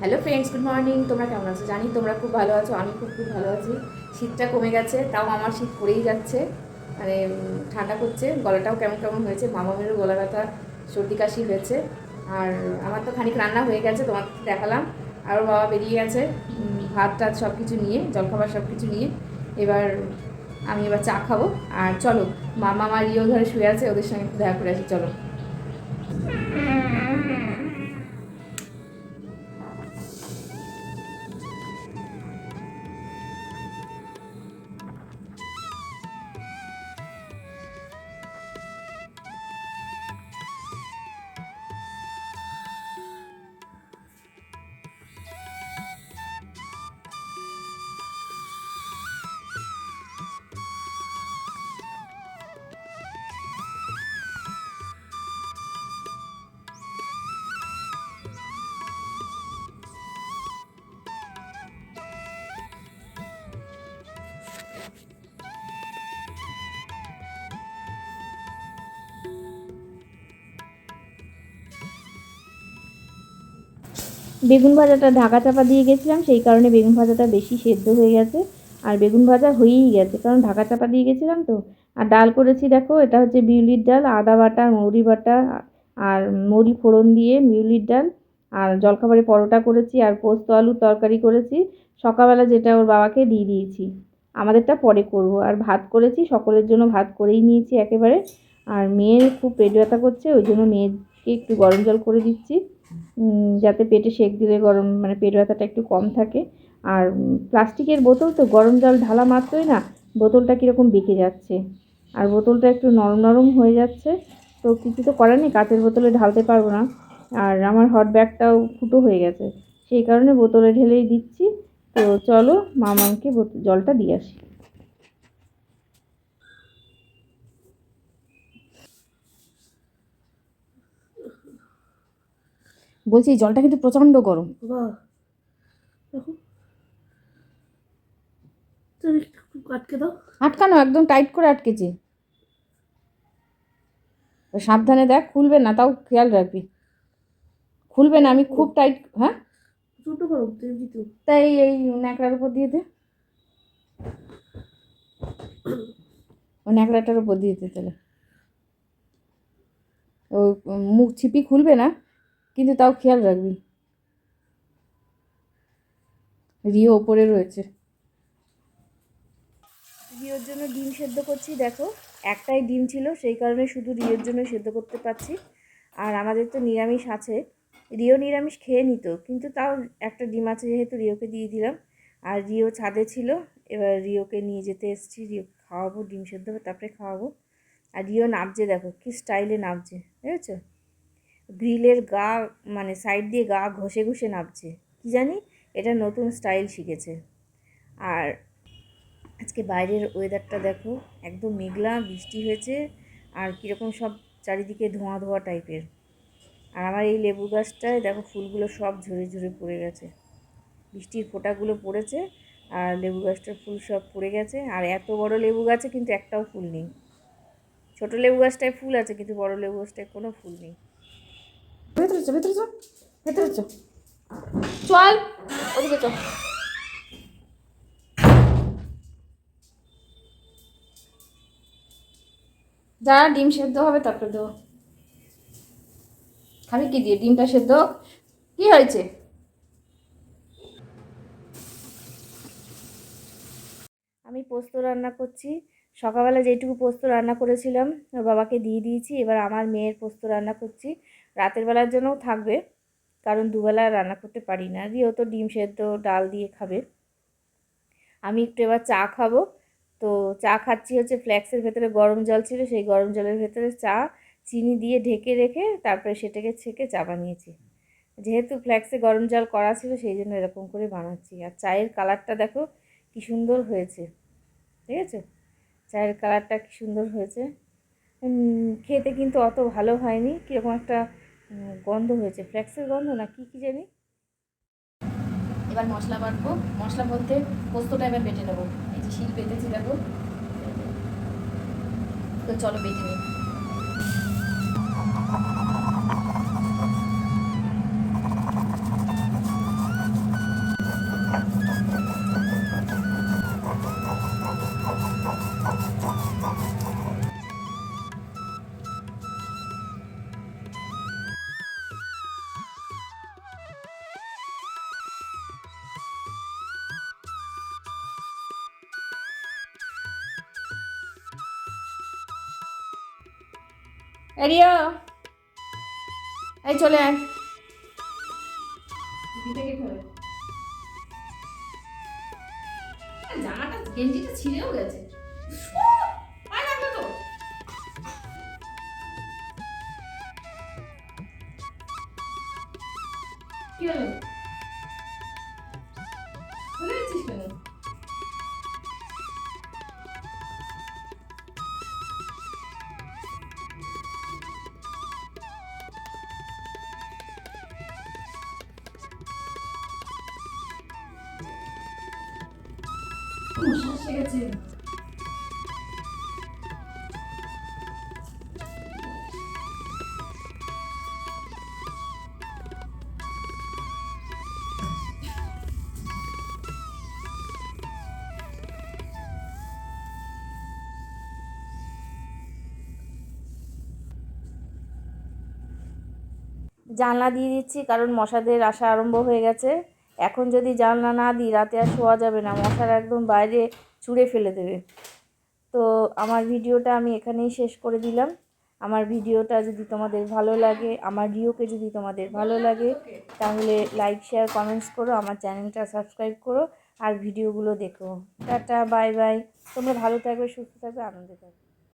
Hello friends good morning তোমরা কেমন আছো? জানি তোমরা খুব ভালো আছো, আমি খুব খুব ভালো আছি। শীতটা কমে গেছে, তাও আমার শীত পড়েই যাচ্ছে। মানে ঠান্ডা করছে গলাটাও কেমন কেমন হয়েছে, মামামেরও গলা ব্যথা, সর্দি কাশি হয়েছে। আর আমার তো খানিক রান্না হয়ে গেছে, তোমাকে দেখালাম। আর বাবা বেরিয়ে গেছে। ভাত টাত সব কিছু নিয়ে, জলখাবার সব কিছু নিয়ে এবার আমি এবার চা খাব। আর চলো, মামা আমার ইয়েও ঘরে শুয়ে আছে, ওদের সঙ্গে দেখা করে আসি, চলো। বেগুন ভাজাটা ঢাকা চাপা দিয়ে গেছিলাম, সেই কারণে বেগুন ভাজাটা বেশি সেদ্ধ হয়ে গেছে। আর বেগুন ভাজা হয়েই গেছে, কারণ ঢাকা চাপা দিয়ে গেছিলাম তো। আর ডাল করেছি দেখো, এটা হচ্ছে বিউলির ডাল, আদা বাটা, মৌরি বাটা, আর মৌরি ফোড়ন দিয়ে বিউলির ডাল, আর জলখাবারে পরোটা করেছি, আর পোস্ত আলুর তরকারি করেছি। সকালবেলা যেটা ওর বাবাকে দিয়ে দিয়েছি, আমাদেরটা পরে করব। আর ভাত করেছি, সকলের জন্য ভাত করেই নিয়েছি একেবারে। আর মেয়ের খুব পেট ব্যথা করছে, ওই জন্য মেয়েকে একটু গরম জল করে দিচ্ছি। যাতে পেটে সেক দিলে গরম মানে পেট ব্যথাটা একটু কম থাকে। আর প্লাস্টিকের বোতল তো, গরম জল ঢালা মাত্রই না, বোতলটা কীরকম বেঁকে যাচ্ছে। আর বোতলটা একটু নরম নরম হয়ে যাচ্ছে। তো কিছু তো করার নেই, কাঁচের বোতলে ঢালতে পারব না। আর আমার হট ব্যাগটাও ফুটো হয়ে গেছে। সেই কারণে বোতলে ঢেলেই দিচ্ছি। তো চলো, মামাকে জলটা দিয়ে আসি। বলছি এই জলটা কিন্তু প্রচণ্ড গরম। আটকে দাও। আটকানো একদম টাইট করে আটকেছে। সাবধানে দেখ খুলবে না তাও খেয়াল রাখবি। খুলবে না আমি খুব টাইট হ্যাঁ? ছোটো করো তাই এই ন্যাকড়ার উপর দিয়ে দে। ও ন্যাকড়াটার উপর দিয়ে দে তাহলে। ও মুখ ছিপি খুলবে না? কিন্তু তাও খেয়াল রাখবি। রিও ওপরে রয়েছে। রিওর জন্য ডিম সেদ্ধ করছি, দেখো। একটাই ডিম ছিল, সেই কারণে শুধু রিওর জন্য সেদ্ধ করতে পারছি। আর আমাদের তো নিরামিষ আছে। রিও নিরামিষ খেয়ে নিত, কিন্তু তাও একটা ডিম আছে যেহেতু রিওকে দিয়ে দিলাম। আর রিও ছাদে ছিল, এবার রিওকে নিয়ে যেতে এসেছি। রিও, খাওয়াবো, ডিম সেদ্ধ তারপরে খাওয়াবো। আর রিও নাবছে দেখো, কি স্টাইলে নাবছে বুঝেছ? গ্রিলের গা মানে সাইড দিয়ে গা ঘষে ঘষে নাবছে। কি জানি? এটা নতুন স্টাইল শিখেছে। আর আজকে বাইরের ওয়েদারটা দেখো, একদম মেঘলা, বৃষ্টি হয়েছে, আর কীরকম সব চারিদিকে ধোঁয়া ধোঁয়া টাইপের আর আমার এই লেবু গাছটায় দেখো, ফুলগুলো সব ঝরে ঝরে পড়ে গেছে। বৃষ্টির ফোঁটাগুলো পড়েছে, আর লেবু গাছটার ফুল সব পড়ে গেছে। আর এত বড় লেবু গাছে কিন্তু একটাও ফুল নেই। ছোট লেবু গাছটায় ফুল আছে, কিন্তু বড় লেবু গাছটায় কোনো ফুল নেই। ভেতরে চল ভেতরে চল ভেতরে চল। চল ওদিকে চল। যা ডিম সেদ্ধ হবে তারপরে দেবো। খাবি কি দিয়ে? ডিমটা সেদ্ধ কি হয়েছে? আমি পোস্ত রান্না করছি। সকালবেলা যেটুকু পোস্ত রান্না করেছিলাম, ওর বাবাকে দিয়ে দিয়েছি, এবার আমার মেয়ের পোস্ত রান্না করছি। রাতের বেলার জন্যও থাকবে, কারণ দুবেলা রান্না করতে পারি না। রিও তো ডিম সেদ্ধ, ডাল দিয়ে খাবে। আমি একটু এবার চা খাব। তো চা খাচ্ছি হচ্ছে ফ্ল্যাক্সের ভেতরে গরম জল ছিল, সেই গরম জলের ভেতরে চা, চিনি দিয়ে ঢেকে রেখে তারপরে সেটাকে ছেঁকে চা বানিয়েছি। যেহেতু ফ্ল্যাক্সে গরম জল করা ছিল, সেই জন্য এরকম করে বানাচ্ছি। আর চায়ের কালারটা দেখো, কি সুন্দর হয়েছে। ঠিক আছে? চায়ের কালারটা কী সুন্দর হয়েছে। খেতে কিন্তু অত ভালো হয়নি। কীরকম একটা গন্ধ হয়েছে। ফ্ল্যাক্সের গন্ধ না কি, কী জানি? এবার মশলা বাটবো। মশলা বলতে পোস্তটা এবার বেটে নেব। এই যে শিল পেতেছি দেখো। তো চলো বেটে নিই। এরিয়া এই চলে আয়। জামাটা গেঞ্জিটা ছিঁড়েও গেছে। জানলা দিয়ে দিচ্ছি কারণ মশাদের আসা আরম্ভ হয়ে গেছে। এখন যদি জানলা না দিই, রাতে আর শোয়া যাবে না। মশার একদম বাইরে ছুঁড়ে ফেলে দেবে। তো আমার ভিডিওটা আমি এখানেই শেষ করে দিলাম। আমার ভিডিওটা যদি তোমাদের ভালো লাগে, আমার রিওকে যদি তোমাদের ভালো লাগে, তাহলে লাইক শেয়ার কমেন্টস করো, আমার চ্যানেলটা সাবস্ক্রাইব করো, আর ভিডিওগুলো দেখো। টাটা বাই বাই তোমরা ভালো থাকবে, সুস্থ থাকবে, আনন্দে থাকবে।